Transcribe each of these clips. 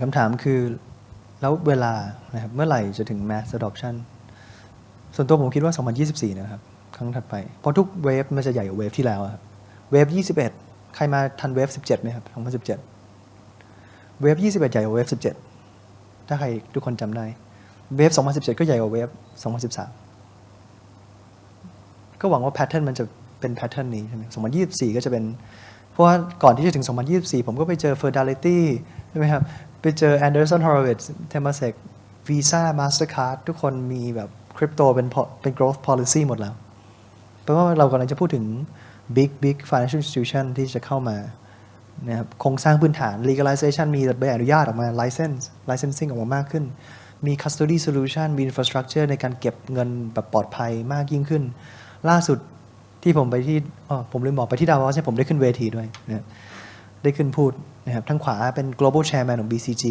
คำถามคือ แล้วเวลานะครับเมื่อไหร่จะถึง mass adoption ส่วนตัวผมคิดว่า 2024 นะครับ ครั้งถัดไป เพราะทุกเวฟมันจะใหญ่กว่าเวฟที่แล้วครับเวฟ 21 ใครมาทันเวฟ 17ไหมครับ 2017 เวฟ 21 ใหญ่กว่าเวฟ 17 ถ้าใครทุกคนจำได้ เวฟ 2017 ก็ใหญ่กว่าเวฟ 2013 ก็หวังว่าแพทเทิร์นมันจะเป็นแพทเทิร์นนี้ใช่ไหม2024 ก็จะเป็น ราะว่าก่อนที่จะถึง 2024 ผมก็ไปเจอ Fidelity ใช่ไหมครับ ไปเจอ Anderson Horowitz Temasek Visa Mastercard ทุกคนมีแบบคริปโตเป็นเป็น growth policy หมดแล้วแปลว่าเรากำลังจะพูดถึง big big financial institution ที่จะเข้ามานะครับโครงสร้างพื้นฐาน legalization มีใบอนุญาตออกมา license licensing ออกมามากขึ้น มี custody solution มี infrastructure ในการเก็บเงินแบบปลอดภัยมากยิ่งขึ้น ล่าสุด ที่ผมไปที่อ๋อผมลืมบอกไปที่ดาวอสเนี่ยผมได้ขึ้นเวทีด้วยนะได้ขึ้นพูดนะครับทางขวาเป็น global chairman ของ BCG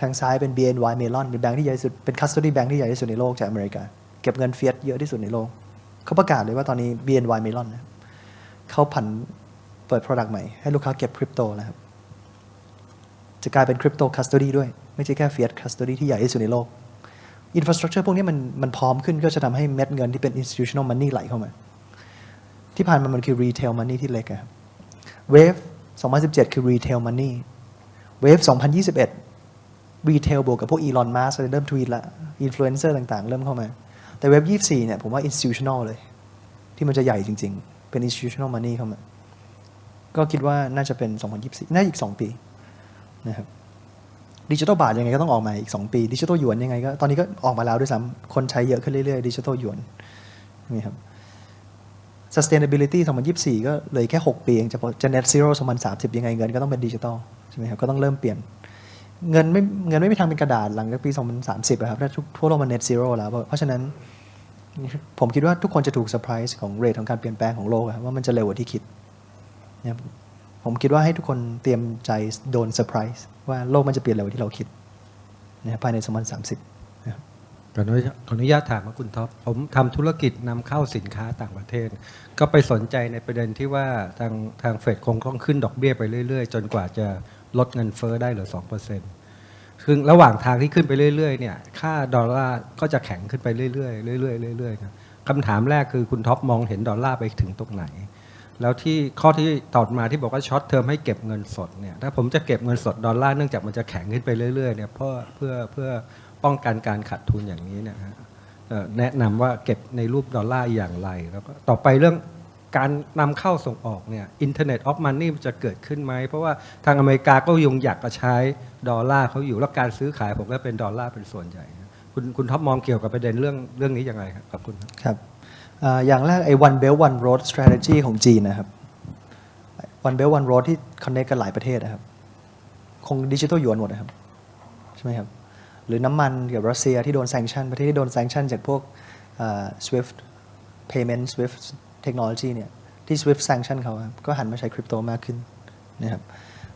ทางซ้ายเป็น BNY Mellon เป็นแบงค์ที่ใหญ่ที่สุด เป็น custody bank ที่ใหญ่ที่สุดในโลกจากอเมริกา เก็บเงินเฟียสเยอะที่สุดในโลก เขาประกาศเลยว่าตอนนี้ BNY Mellon นะเขาผันเปิด product ใหม่ ให้ลูกค้าเก็บคริปโตแล้วครับ จะกลายเป็นคริปโตคัสต o ดีด้วย ไม่ใช่แค่ fiat custody ที่ใหญ่ที่สุดในโลกอินฟราสตรักเจอร์พวกนี้มันมันพร้อมขึ้นก็จะทำให้เม็ดเงินที่เป็น institutional money ไหลเข้ามา ที่ผ่านมามันคือ retail money ที่เล็กอะครับเวฟ2017 คือ retail money เวฟ2021 retail บวกกับพวก Elon Musk เริ่มทวีตละ influencer ต่างๆ เริ่มเข้ามา แต่เว็บ24เนี่ยผมว่า institutional เลย ที่มันจะใหญ่จริง ๆ เป็น institutional money เข้ามา ก็คิดว่าน่าจะเป็น 2024 น่าอีก 2 ปีนะครับดิจิทัลบาทยังไงก็ต้องออกมาอีก 2 ปีดิจิทัลหยวนยังไงก็ตอนนี้ก็ออกมาแล้วด้วยซ้ำคนใช้เยอะขึ้นเรื่อยๆดิจิทัลหยวนนี่ครับ sustainability 2024 ก็เลยแค่ 6 ปีเองจะจะ net zero 2030 ยังไงเงินก็ต้องเป็นดิจิทัลใช่ไหมครับก็ต้องเริ่มเปลี่ยน เงินไม่เงินไม่มีทางเป็นกระดาษหลังจากปี 2030อะครับถ้าทุกทั่วโลกมัน net zero แล้ว เพราะฉะนั้นผมคิดว่าทุกคนจะถูกเซอร์ไพรส์ของเรทของการเปลี่ยนแปลงของโลกว่ามันจะเร็วกว่าที่คิดนะผมคิดว่าให้ทุกคนเตรียมใจโดนเซอร์ไพรส์ว่าโลกมันจะเปลี่ยนเร็วกว่าที่เราคิดนะภายใน 2030นะครับ ขออนุญาตขออนุญาตถามว่าคุณท็อปผมทำธุรกิจนำเข้าสินค้าต่างประเทศ ก็ไปสนใจในประเด็นที่ว่าทางทางเฟดคงต้องขึ้นดอกเบี้ยไปเรื่อย ๆ จนกว่าจะลดเงินเฟ้อได้เหลือ2%คือระหว่างทางที่ขึ้นไปเรื่อยๆเนี่ยค่าดอลลาร์ก็จะแข็งขึ้นไปเรื่อยๆเรื่อยๆเรื่อยๆนะคำถามแรกคือคุณท็อปมองเห็นดอลลาร์ไปถึงตรงไหน แล้วที่ข้อที่ตอบมาที่บอกว่าช็อตเทอมให้เก็บเงินสดเนี่ยถ้าผมจะเก็บเงินสดดอลลาร์เนื่องจากมันจะแข็งขึ้นไปเรื่อยๆเนี่ยเพื่อเพื่อเพื่อ ป้องกันการขาดทุนอย่างนี้เนะฮะแนะนำว่าเก็บในรูปดอลลาร์อย่างไรแล้วก็ต่อไปเรื่องการนำเข้าส่งออกเนี่ยอินเทอร์เน็ตออฟมันนี่จะเกิดขึ้นไหม เพราะว่าทางอเมริกาก็ยังอยากจะใช้ดอลลาร์เขาอยู่ แล้วการซื้อขายผมก็เป็นดอลลาร์เป็นส่วนใหญ่ คุณคุณท็อปมองเกี่ยวกับประเด็นเรื่องเรื่องนี้ยังไงครับขอบคุณครับครับอย่างแรกไอ้ one belt one road strategy ของจีนนะครับ one belt one road ที่ connect กันหลายประเทศนะครับ คงดิจิทัลยวนหมดนะครับ ใช่ไหมครับ รือน้ำมันกับรัสเซียที่โดน sanction ประเทศที่โดน sanction จากพวก swift payment swift technology เนี่ยที่ swift sanction เขาก็หันมาใช้คริปโตมากขึ้นนะครับ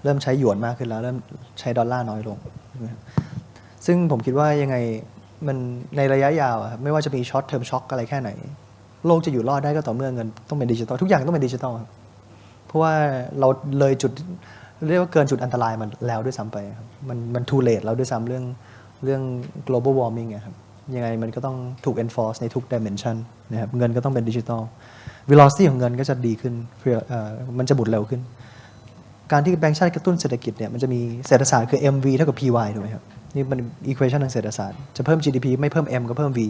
เริ่มใช้หยวนมากขึ้นแล้ว เริ่มใช้ดอลลาร์น้อยลง ซึ่งผมคิดว่ายังไงมันในระยะยาวอะครับไม่ว่าจะมีช็อตเทอมช็อคอะไรแค่ไหน โลกจะอยู่รอดได้ก็ต่อเมื่อเงินต้องเป็นดิจิตอลทุกอย่างต้องเป็นดิจิตอลครับเพราะว่าเราเลยจุดเรียกว่าเกินจุดอันตรายมันแล้วด้วยซ้ำไปครับมันมัน too late แล้วด้วยซ้ำเรื่อง เรื่อง global warming ครับยังไงมันก็ต้องถูก enforce ในทุก dimension นะครับเงินก็ต้องเป็นดิจิตอล velocity ของเงินก็จะดีขึ้นมันจะบุดเร็วขึ้น การที่แบงก์ชาติกระตุ้นเศรษฐกิจเนี่ยมันจะมีเศรษฐศาสตร์คือ MV เท่ากับ PY ถูกไหมครับนี่มัน equation ทางเศรษฐศาสตร์จะเพิ่ม GDP ไม่เพิ่ม M ก็เพิ่ม V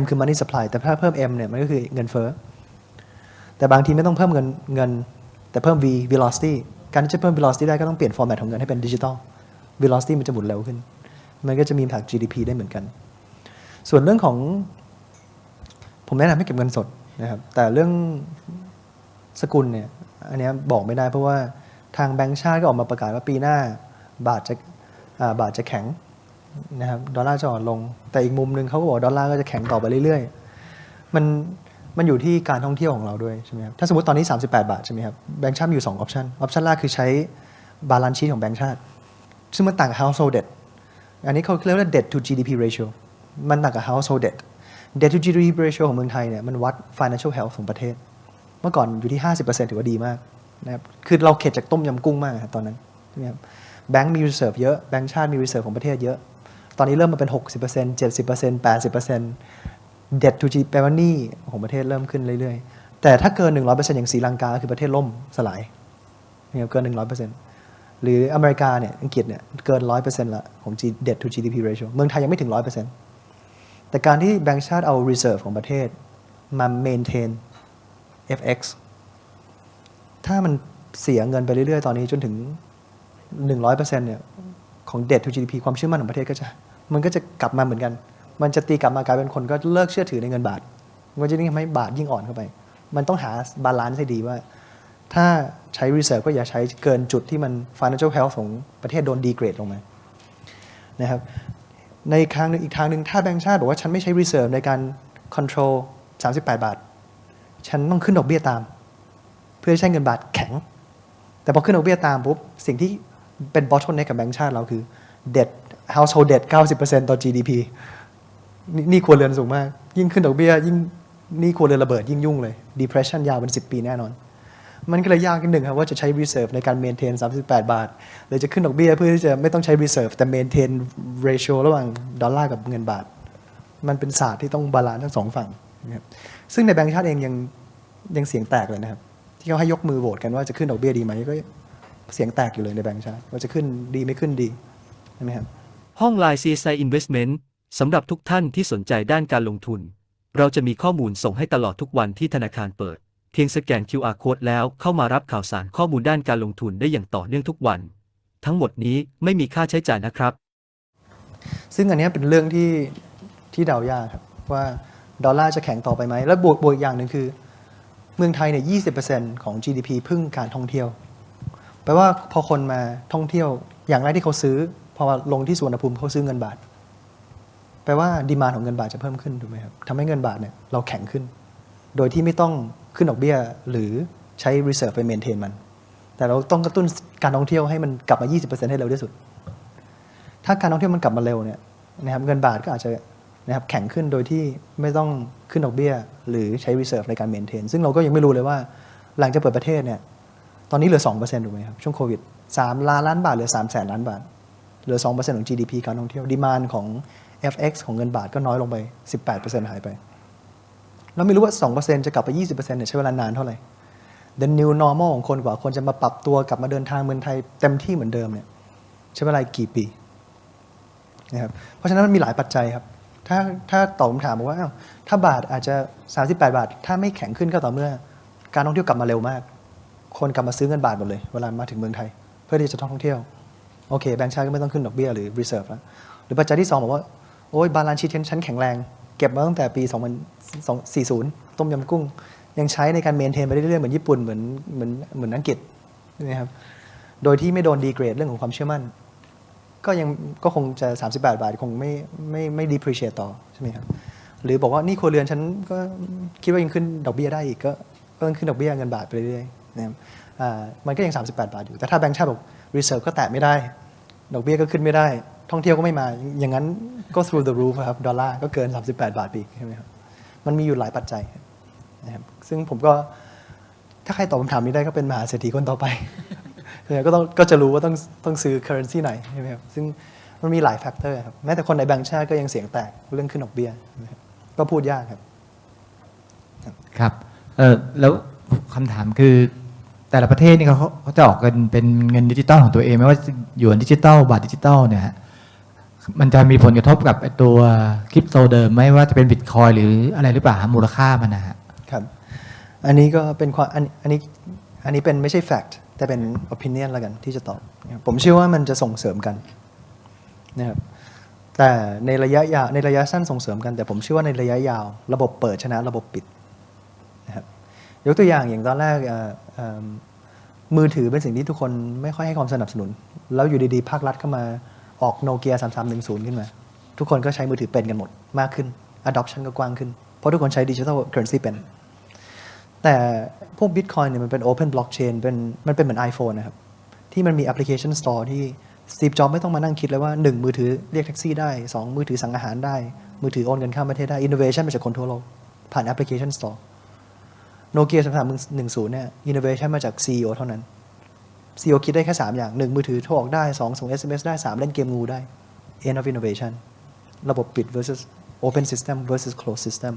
M คือ money supply แต่ถ้าเพิ่ม M เนี่ยมันก็คือเงินเฟ้อแต่บางทีไม่ต้องเพิ่มเงินเงิน แต่เพิ่ม V velocity การที่จะเพิ่ม velocity ได้ก็ต้องเปลี่ยน format ของเงินให้เป็นดิจิ t a ล velocity มันจะหมุนเร็วขึ้น มันก็จะมี impact GDP ได้เหมือนกัน ส่วนเรื่องของ ผมแนะนำให้เก็บเงินสดนะครับ แต่เรื่องสกุลเนี่ย อันนี้บอกไม่ได้เพราะว่าทางแบงก์ชาติก็ออกมาประกาศว่าปีหน้า บาทจะาบาทจะแข็งนะครับดอลลาร์จะอ่อนลง แต่อีกมุมหนึ่งเขาก็บอกดอลลาร์ก็จะแข็งต่อไปเรื่อยๆ มันมันอยู่ที่การท่องเที่ยวของเราด้วยใช่ไหมครับถ้าสมมติตอนนี้ 38 บาทใช่ไหมครับแบงก์ชาติมีอยู่2องออปชันออปชันแรกคือใช้บาลานซ์ชีของแบงก์ชาติ ซึ่งมันต่างกับ household debt อันนี้เขาเรียกว่า debt to GDP ratio มันต่างกับ household debt debt to GDP ratio ของเมืองไทยเนี่ยมันวัด financial health ของประเทศ เมื่อก่อนอยู่ที่ 50%ถือว่าดีมากนะครับคือเราเข็ดจากต้มยำกุ้งมากตอนนั้นใช่ไหมครับแบงก์มี reserve เยอะ แบงก์ชาติมี reserve ของประเทศเยอะ ตอนนี้เริ่มมาเป็น 60% 70% 80% debt to G แปลว่าหนี้ของประเทศเริ่มขึ้นเรื่อยๆ แต่ถ้าเกิน 100%อย่างศรีลังกาคือประเทศล่มสลายเนี่ยเกิน 100% หรืออเมริกาเนี่ยอังกฤษเนี่ยเกิน100%ละของ G debt to GDP ratio เมืองไทยยังไม่ถึง100%แต่การที่แบงก์ชาติเอา reserve ของประเทศมา maintain FX ถ้ามันเสียเงินไปเรื่อย ๆ ตอนนี้จนถึง 100%เนี่ยของ debt to GDP ความเชื่อมั่นของประเทศก็จะ มันก็จะกลับมาเหมือนกัน มันจะตีกลับมากลายเป็นคนก็เลิกเชื่อถือในเงินบาท มันจะยิ่งทำให้บาทยิ่งอ่อนเข้าไป มันต้องหาบาลานซ์ให้ดีว่า ถ้าใช้ reserve ก็อย่าใช้เกินจุดที่มัน financial health ของประเทศโดน degrade ลงมานะครับในอีกทางหนึงอีกทางหนึ่งถ้าแบงก์ชาติบอกว่าฉันไม่ใช้ reserve ในการ control 38 บาท ฉันต้องขึ้นดอกเบี้ยตาม เพื่อใช้เงินบาทแข็ง แต่พอขึ้นดอกเบี้ยตามปุ๊บสิ่งที่เป็น bottleneck กับแบงก์ชาติเราคือ debt household debt 90%ต่อ GDP นี่หนี่ครัวเรือนสูงมาก ยิ่งขึ้นดอกเบี้ยยิ่งนี่ควรเรือนระเบิดยิ่งยุ่งเลย depression ยาวเป็น 10 ปีแน่นอน มันก็เลยยากนิดหนึ่งครับว่าจะใช้ reserve ในการ maintain 38 บาทหรือจะขึ้นดอกเบี้ยเพื่อที่จะไม่ต้องใช้ reserve แต่ maintain ratio ระหว่างดอลลาร์กับเงินบาท มันเป็นศาสตร์ที่ต้องบาลานซ์ทั้งสองฝั่งนะครับซึ่งในแบงก์ชาติเองยังยังเสียงแตกเลยนะครับ ที่เขาให้ยกมือโหวตกันว่าจะขึ้นดอกเบี้ยดีไหมก็เสียงแตกอยู่เลยในแบงก์ชาติว่าจะขึ้นดีไม่ขึ้นดีใช่ไหมครับห้อง Line CSI Investment สำหรับทุกท่านที่สนใจด้านการลงทุน เราจะมีข้อมูลส่งให้ตลอดทุกวันที่ธนาคารเปิด เพียงสแกน QR Code แล้วเข้ามารับข่าวสารข้อมูลด้านการลงทุนได้อย่างต่อเนื่องทุกวัน ทั้งหมดนี้ไม่มีค่าใช้จ่ายนะครับ ซึ่งอันนี้เป็นเรื่องที่ที่เดายากครับ ว่าดอลลาร์จะแข็งต่อไปไหม แล้วบวกบวกอีกอย่างหนึ่งคือ เมืองไทยเนี่ย20%ของ GDP พึ่งการท่องเที่ยว แปลว่าพอคนมาท่องเที่ยวอย่างแรกที่เขาซื้อ พอลงที่สวนภูมิเขาซื้อเงินบาท แปลว่าดีมาของเงินบาทจะเพิ่มขึ้นถูกไหมครับทำให้เงินบาทเนี่ยเราแข็งขึ้น โดยที่ไม่ต้อง ขึ้นดอกเบี้ยหรือใช้ reserve ไปเมนเทนมัน แต่เราต้องกระตุ้นการท่องเที่ยวให้มันกลับมา 20%ให้เร็วที่สุด ถ้าการท่องเที่ยวมันกลับมาเร็วเนี่ยนะครับเงินบาทก็อาจจะนะครับแข็งขึ้นโดยที่ไม่ต้องขึ้นดอกเบี้ย หรือใช้ reserve ในการเมนเทนซึ่งเราก็ยังไม่รู้เลยว่าหลังจากเปิดประเทศเนี่ยตอนนี้เหลือ2%ถูกไหมครับช่วงโควิด3ล้านล้านบาทเหลือ3แสนล้านบาทเหลือ2%ของ GDP การท่องเที่ยวดีมานของ FX ของเงินบาทก็น้อยลงไป 18%หายไป เราไม่รู้ว่า 2%จะกลับไป 20%เนี่ยใช้เวลานานเท่าไหร่ The new normal ของคนกว่าคนจะมาปรับตัวกลับมาเดินทางเมืองไทยเต็มที่เหมือนเดิมเนี่ยใช้เวลากี่ปีนะครับเพราะฉะนั้นมันมีหลายปัจจัยครับ ถ้าถ้าตอบคำถามบอกว่าถ้าบาทอาจจะ 38 บาท ถ้าไม่แข็งขึ้นก็ต่อเมื่อ การท่องเที่ยวกลับมาเร็วมาก คนกลับมาซื้อเงินบาทหมดเลย เวลามาถึงเมืองไทย เพื่อที่จะท่องเที่ยวโอเคแบงก์ชาติก็ไม่ต้องขึ้นดอกเบี้ยหรือ reserve แล้วหรือปัจจัยที่ 2 บอกว่าโอ้ยบาลานซ์ชีทชั้นแข็งแรง เก็บมาตั้งแต่ปี2040 ต้มยำกุ้ง ยังใช้ในการเมนเทนไปเรื่อยๆ เหมือนญี่ปุ่นเหมือนเหมือนเหมือนอังกฤษนะครับโดยที่ไม่โดนดีเกรดเรื่องของความเชื่อมั่น ก็ยังก็คงจะ 38 บาทคงไม่ไม่ไม่ depreciate ต่อใช่ไหมครับหรือบอกว่านี่ครัวเรือนฉันก็คิดว่ายังขึ้นดอกเบี้ยได้อีกก็ก็ต้องขึ้นดอกเบี้ยเงินบาทไปเรื่อยๆนะครับมันก็ยัง 38 บาทอยู่ แต่ถ้าแบงก์ชาติบอก reserve ก็แตะไม่ได้ ดอกเบี้ยก็ขึ้นไม่ได้ ท่องเที่ยวก็ไม่มา อย่างนั้นก็ through the roof ครับ ดอลลาร์ก็เกิน 38 บาทปีใช่ไหมครับ มันมีอยู่หลายปัจจัยนะครับ ซึ่งผมก็ ถ้าใครตอบคำถามนี้ได้ก็เป็นมหาเศรษฐีคนต่อไปเนี่ยก็ต้องก็จะรู้ว่าต้องต้องซื้อ currency ไหนใช่ไหมครับ ซึ่งมันมีหลายแฟกเตอร์ครับ แม้แต่คนในแบงก์ชาติก็ยังเสียงแตกเรื่องขึ้นดอกเบี้ยนะครับก็พูดยากครับ ครับเออแล้วคำถามคือแต่ละประเทศนี่เขาเขาจะออกกันเป็นเงินดิจิตอลของตัวเองไม่ว่าหยวนดิจิตอลบาทดิจิตอลเนี่ยฮะ มันจะมีผลกระทบกับไอตัวคริปโตเดิมไหมว่าจะเป็นบิตคอยหรืออะไรหรือเปล่ามูลค่ามันนะฮะครับ อันนี้ก็เป็นความอันอันนี้อันนี้เป็นไม่ใช่ fact แต่เป็น opinion แล้วกันที่จะตอบ ผมเชื่อว่ามันจะส่งเสริมกันนะครับแต่ในระยะยาวในระยะสั้นส่งเสริมกันแต่ผมเชื่อว่าในระยะยาว ระบบเปิดชนะระบบปิดนะครับยกตัวอย่างอย่างตอนแรกมมือถือเป็นสิ่งที่ทุกคนไม่ค่อยให้ความสนับสนุน แล้วอยู่ดีๆภาครัฐเข้ามา ออกโนเกีย3310 ขึ้นมา ทุกคนก็ใช้มือถือเป็นกันหมดมากขึ้น adoption ก็กว้างขึ้น เพราะทุกคนใช้ดิจิทัลเคอร์เรนซีเป็น แต่พวก Bitcoin เนี่ยมันเป็น Open Blockchain เป็นมันเป็นเหมือน iPhone นะครับ ที่มันมีแอปพลิเคชัน Store ที่ Steve Jobs ไม่ต้องมานั่งคิดเลยว่า 1 มือถือเรียกแท็กซี่ได้ 2 มือถือสั่งอาหารได้ มือถือโอนเงินข้ามประเทศได้ Innovation มาจากคนทั่วโลกผ่านแอปพลิเคชัน Store โนเกีย3310เนี่ย Innovation มาจาก CEO เท่านั้น CEO คิดได้แค่ 3 อย่าง 1 มือถือโทรออกได้ 2 ส่ง SMS ได้ 3 เล่นเกมงูได้ end of innovation ระบบปิด versus open system versus closed system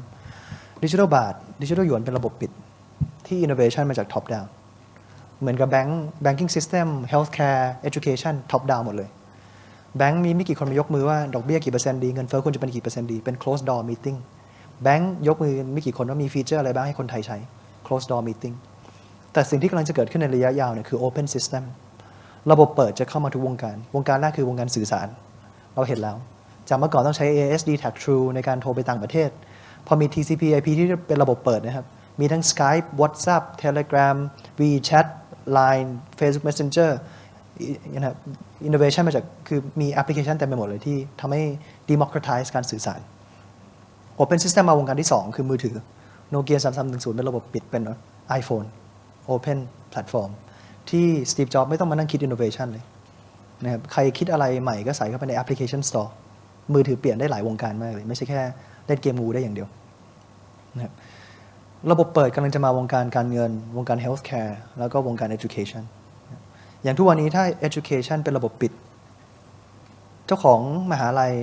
ดิจิทัลบาทดิจิทัลหยวนเป็นระบบปิดที่ innovation มาจาก top down เหมือนกับแบงก์ banking system healthcare education top down หมดเลย แบงก์มีไม่กี่คนมายกมือว่า ดอกเบี้ยกี่เปอร์เซ็นต์ดี เงินเฟ้อควรจะเป็นกี่เปอร์เซ็นต์ดี เป็น closed door meeting แบงก์ยกมือไม่กี่คนว่ามีฟีเจอร์อะไรบ้างให้คนไทยใช้ closed door meeting แต่สิ่งที่กำลังจะเกิดขึ้นในระยะยาวเนี่ยคือ open system ระบบเปิดจะเข้ามาทุกวงการ วงการแรกคือวงการสื่อสาร เราเห็นแล้ว จากเมื่อก่อนต้องใช้ ASD Tag True ในการโทรไปต่างประเทศ พอมี TCP IP ที่เป็นระบบเปิดนะครับ มีทั้ง Skype WhatsApp Telegram WeChat Line Facebook Messenger นะครับ innovation มาจากคือมีแอปพลิเคชันเต็มไปหมดเลยที่ทำให้ democratize การสื่อสาร Open System มาวงการที่ 2 คือมือถือ Nokia 3310 เป็นระบบปิดเป็น iPhone Open Platform ที่ Steve Jobs ไม่ต้องมานั่งคิด innovation เลยนะครับใครคิดอะไรใหม่ก็ใส่เข้าไปใน application store มือถือเปลี่ยนได้หลายวงการมากเลย ไม่ใช่แค่เล่นเกมงูได้อย่างเดียวนะครับระบบเปิดกำลังจะมาวงการการเงิน วงการ healthcare แล้วก็วงการ education อย่างทุกวันนี้ถ้า education เป็นระบบปิด เจ้าของมหาลัย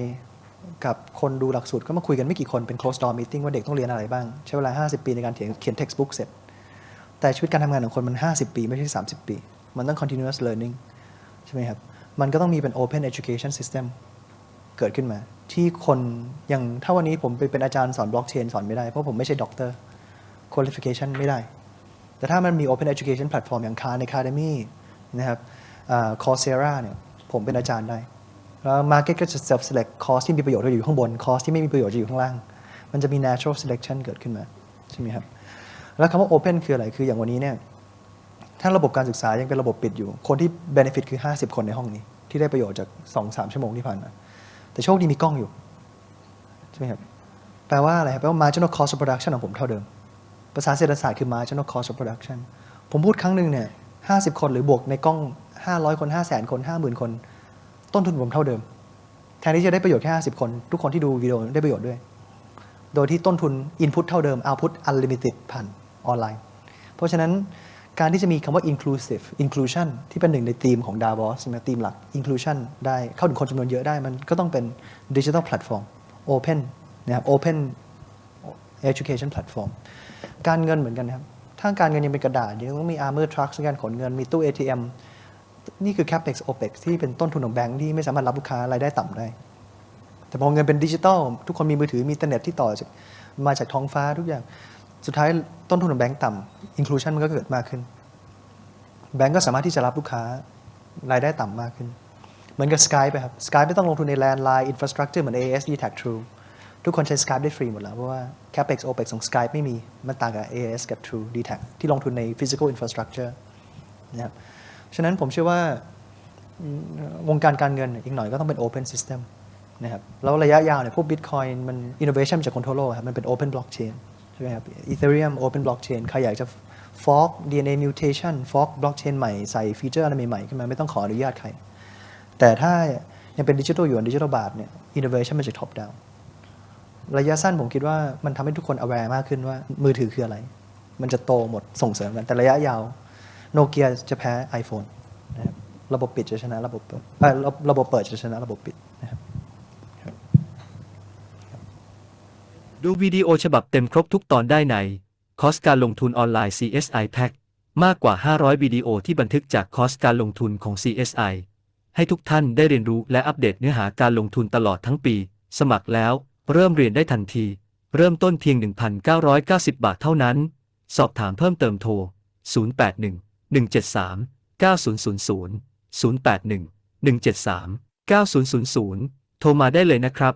กับคนดูหลักสูตรก็มาคุยกันไม่กี่คนเป็น close door meeting ว่าเด็กต้องเรียนอะไรบ้าง ใช้เวลา 50 ปีในการเขียนเขียน textbook เสร็จ แต่ชีวิตการทำงานของคนมัน 50 ปีไม่ใช่ 30 ปี มันต้อง continuous learning ใช่ไหมครับ มันก็ต้องมีเป็น open education system เกิดขึ้นมา ที่คนอย่างถ้าวันนี้ผมไปเป็นอาจารย์สอนบล็อกเชนสอนไม่ได้ เพราะผมไม่ใช่ด็อกเตอร์ qualification ไม่ได้ แต่ถ้ามันมี open education platform อย่าง Khan Academy นะครับอ่า Coursera เนี่ยผมเป็นอาจารย์ได้ แล้ว market ก็จะ self select คอร์สที่มีประโยชน์จะอยู่ข้างบนคอร์สที่ไม่มีประโยชน์จะอยู่ข้างล่าง มันจะมี natural selection เกิดขึ้นมาใช่ไหมครับ แล้วคำว่า open คืออะไรคืออย่างวันนี้เนี่ยถ้าระบบการศึกษายังเป็นระบบปิดอยู่ คนที่ benefit คือ 50 คนในห้องนี้ ที่ได้ประโยชน์จาก 2-3 ชั่วโมงที่ผ่านมา แต่โชคดีมีกล้องอยู่ ใช่ไหมครับ แปลว่าอะไรครับแปลว่า marginal cost of production ของผมเท่าเดิม ภาษาเศรษฐศาสตร์คือ marginal cost of production ผมพูดครั้งหนึ่งเนี่ย 50 คนหรือบวกในกล้อง 500 คน 500,000คน 50,000 คน ต้นทุนผมเท่าเดิม แทนที่จะได้ประโยชน์แค่ 50 คน ทุกคนที่ดูวิดีโอได้ประโยชน์ด้วย โดยที่ต้นทุน Input เท่าเดิม Output Unlimited ผ่านออนไลน์ เพราะฉะนั้นการที่จะมีคำว่า inclusive inclusion ที่เป็นหนึ่งในธีมของ Davos ใช่ไหมธีมหลัก inclusion ได้เข้าถึงคนจำนวนเยอะได้ มันก็ต้องเป็น digital platform open นะครับ open education platform การเงินเหมือนกันครับ ถ้าการเงินยังเป็นกระดาษยังต้องมี armor truck ในการขนเงินมีตู้ ATM นี่คือ capex opex ที่เป็นต้นทุนของแบงค์ที่ไม่สามารถรับลูกค้ารายได้ต่ำได้ แต่พอเงินเป็นดิจิตอลทุกคนมีมือถือมีอินเทอร์เน็ตที่ต่อามาจากท้องฟ้าทุกอย่าง สุดท้ายต้นทุนของแบงก์ต่ำ inclusion มันก็เกิดมากขึ้น แบงก์ก็สามารถที่จะรับลูกค้ารายได้ต่ำมากขึ้น เหมือนกับ Skype ไปครับ Skype ไม่ต้องลงทุนใน landline infrastructure เหมือน ASD Tag True ทุกคนใช้ Skype ได้ฟรีหมดแล้ว เพราะว่า capex opex ของ Skype ไม่มี มันต่างกับ AS กับ True d t a c ที่ลงทุนใน physical infrastructure นะครับฉะนั้นผมเชื่อว่าวงการการเงินอีกหน่อยก็ต้องเป็น open system นะครับแล้วระยะยาวเนี่ยพวก bitcoin มัน innovation จากคนทั่วโลกครับมันเป็น open blockchain ใช่ไหมครับ ethereum open blockchain ใครอยากจะ fork DNA mutation fork blockchain ใหม่ใส่ฟีเจอร์อะไรใหม่ๆขึ้นมาไม่ต้องขออนุญาตใคร แต่ถ้ายังเป็นดิจิทัลอยู่ดิจิทัลบาทเนี่ย innovation มาจาก top down ระยะสั้นผมคิดว่ามันทำให้ทุกคน aware มากขึ้นว่ามือถือคืออะไร มันจะโตหมดส่งเสริมกันแต่ระยะยาวโนเกียจะแพ้ iPhone นะครับระบบปิดจะชนะระบบเปิดระบบเปิดจะชนะระบบปิดนะครับ ดูวิดีโอฉบับเต็มครบทุกตอนได้ใน คอร์สการลงทุนออนไลน์ CSI Pack มากกว่า 500 วิดีโอที่บันทึกจากคอร์สการลงทุนของ CSI ให้ทุกท่านได้เรียนรู้และอัปเดตเนื้อหาการลงทุนตลอดทั้งปี สมัครแล้ว เริ่มเรียนได้ทันที เริ่มต้นเพียง 1,990 บาทเท่านั้น สอบถามเพิ่มเติมโทร 081 173 9000 081 173 9000 โทรมาได้เลยนะครับ